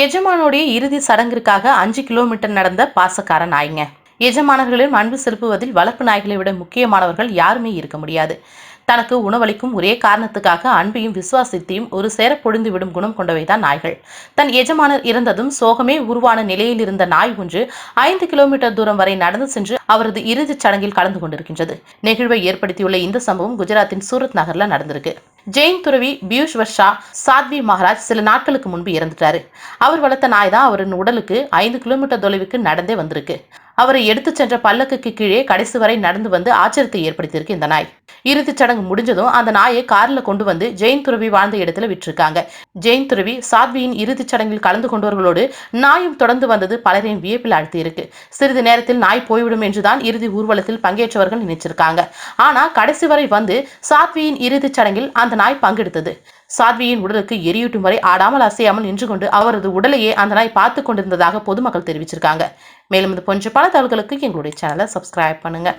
எஜமானுடைய இறுதி சடங்கிற்காக அஞ்சு கிலோமீட்டர் நடந்த பாசக்கார நாய்ங்க. எஜமானர்களின் அன்பு செலுத்துவதில் வளர்ப்பு நாய்களை விட முக்கியமானவர்கள் யாருமே இருக்க முடியாது. தனக்கு உணவளிக்கும் ஒரே காரணத்துக்காக அன்பையும் விசுவாசத்தையும் ஒரு சேர பொழிந்து விடும் குணம் கொண்டவைதான் நாய்கள். தன் எஜமானர் இறந்ததும் சோகமே உருவான நிலையில் இருந்த நாய் ஒன்று ஐந்து கிலோமீட்டர் தூரம் வரை நடந்து சென்று அவரது இறுதிச் சடங்கில் கலந்து கொண்டிருக்கின்றது. நெகிழ்வை ஏற்படுத்தியுள்ள இந்த சம்பவம் குஜராத்தின் சூரத் நகரில் நடந்திருக்கு. ஜெயின் துறவி பியூஷ் வர்ஷா சாத்வி மகாராஜ் சில நாட்களுக்கு முன்பு இறந்துட்டாரு. அவர் வளர்த்த நாய் தான் அவரின் உடலுக்கு ஐந்து கிலோமீட்டர் தொலைவுக்கு நடந்தே வந்திருக்கு. அவரை எடுத்து சென்ற பல்லக்குக்கு கீழே கடைசி வரை நடந்து வந்து ஆச்சரியத்தை ஏற்படுத்தியிருக்கு இந்த நாய். இறுதிச் சடங்கு முடிஞ்சதும் அந்த நாயை கார்ல கொண்டு வந்து ஜெயின் துறவி வாழ்ந்த இடத்துல விட்டிருக்காங்க. ஜெயின் துறவி சாத்வியின் இறுதிச் சடங்கில் கலந்து கொண்டவர்களோடு நாயும் தொடர்ந்து வந்தது பலரையும் வியப்பில் அழுத்தியிருக்கு. சிறிது நேரத்தில் நாய் போய்விடும் என்றுதான் இறுதி ஊர்வலத்தில் பங்கேற்றவர்கள் நினைச்சிருக்காங்க. ஆனா கடைசி வரை வந்து சாத்வியின் இறுதிச் சடங்கில் அந்த நாய் பங்கெடுத்தது. சாத்வியின் உடலுக்கு எரியூட்டும் வரை ஆடாமல் அசையாமல் நின்று கொண்டு அவரது உடலையே அந்த நாய் பார்த்து கொண்டிருந்ததாக பொதுமக்கள் தெரிவிச்சிருக்காங்க. மேலும் இது போன்ற பல தகவல்களுக்கு எங்களுடைய சேனலை சப்ஸ்கிரைப் பண்ணுங்க.